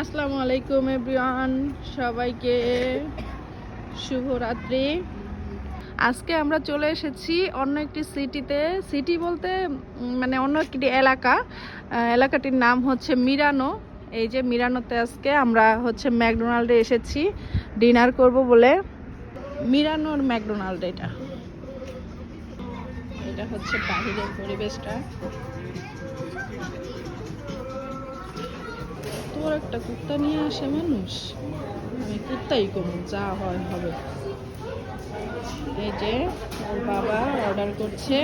আসসালামু আলাইকুম, এভরিওয়ান। সবাইকে শুভরাত্রি। আজকে আমরা চলে এসেছি অন্য একটি সিটিতে। সিটি বলতে মানে অন্য একটি এলাকা। এলাকাটির নাম হচ্ছে মিরানো। এই যে মিরানোতে আজকে আমরা হচ্ছে ম্যাকডোনাল্ডে এসেছি। ডিনার করব বলে। মিরানোর ম্যাকডোনাল্ড এটা। এটা হচ্ছে বাহিরের পরিবেশটা। তোর একটা কুত্তা নিয়ে আসে মানুষ। আমি কুত্তাই করব, যা হয় হবে। এই যে, ওর বাবা অর্ডার করছে।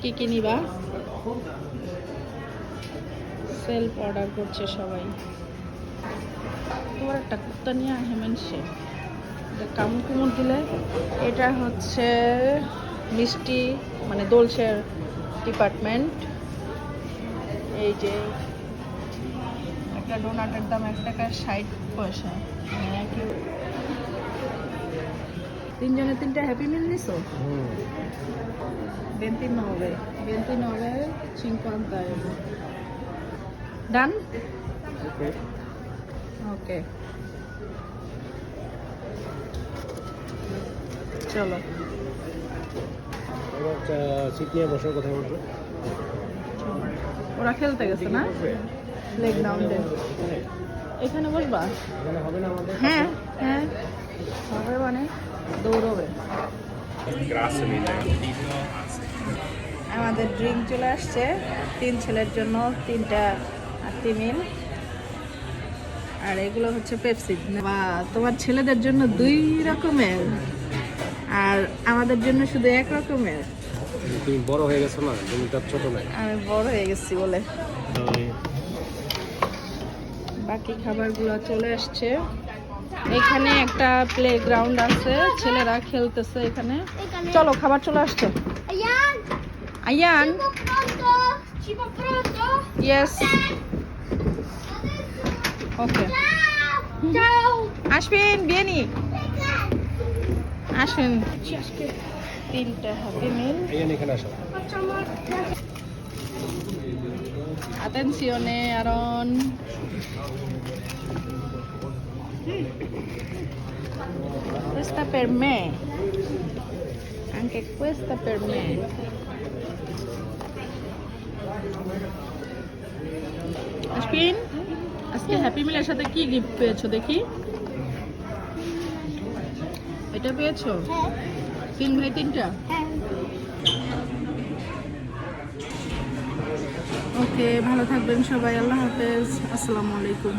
কি কি নিবা? সেলফ অর্ডার করছে সবাই। তোর একটা কুত্তা নিয়ে আসে এটা কামড় কুমড় দিলে এটা হচ্ছে মিষ্টি মানে দোলসের ডিপার্টমেন্ট এই যে একটা ডোনাটের দাম এক টাকা ষাট পয়সা। মানে কি- তিনজনে তিনটা হ্যাপি মিল নিছো? ventinove ventinove cinquanta euro done ওকে চলো। সিট নিয়ে বসার কথা বলছো। ওরা খেলতে গেছে না? লেগ ডাউন এখানে বসবা? হ্যাঁ হ্যাঁ। হবে মানে দৌড়বে। আমাদের ড্রিঙ্ক চলে আসছে। তিন ছেলের জন্য তিনটা আত্মি মিল। আর এগুলো হচ্ছে পেপসি। বা তোমার ছেলেদের জন্য দুই রকমের। আর আমাদের জন্য শুধু এক রকমের। তুমি বড় হয়ে গেছো না তুমি তার ছোট নাই আমি বড় হয়ে গেছি বলে বাকি খাবারগুলো চলে আসছে এখানে একটা প্লে গ্রাউন্ড আছে ছেলেরা খেলতেছে এখানে চলো খাবার চলে আসছে! Ayan! Yes okay Ciao! Ciao! আসবেন বিয়ানি আসবেন তিনটা happy meal. Attenzione Aaron. Questa per me. Anche questa per me. আশপিন আজকে হ্যাপি মিলের সাথে কি গিফট পেয়েছ দেখি এটা পেয়েছ তিন ভাই তিনটা? ওকে ভালো থাকবেন সবাই আল্লাহ হাফেজ আসসালামু আলাইকুম।